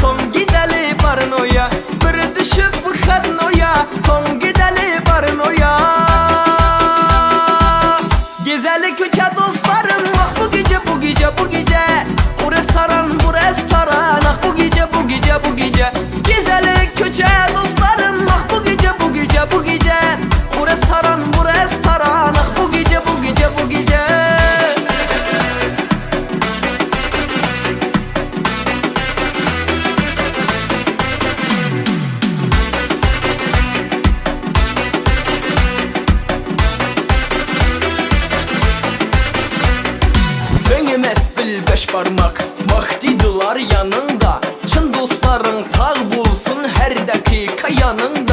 Son gidelim paranoya Bir düşüp karnoya Son beş parmak Mahdidılar yanında. Çın dostların sağ bulsun her dakika yanında.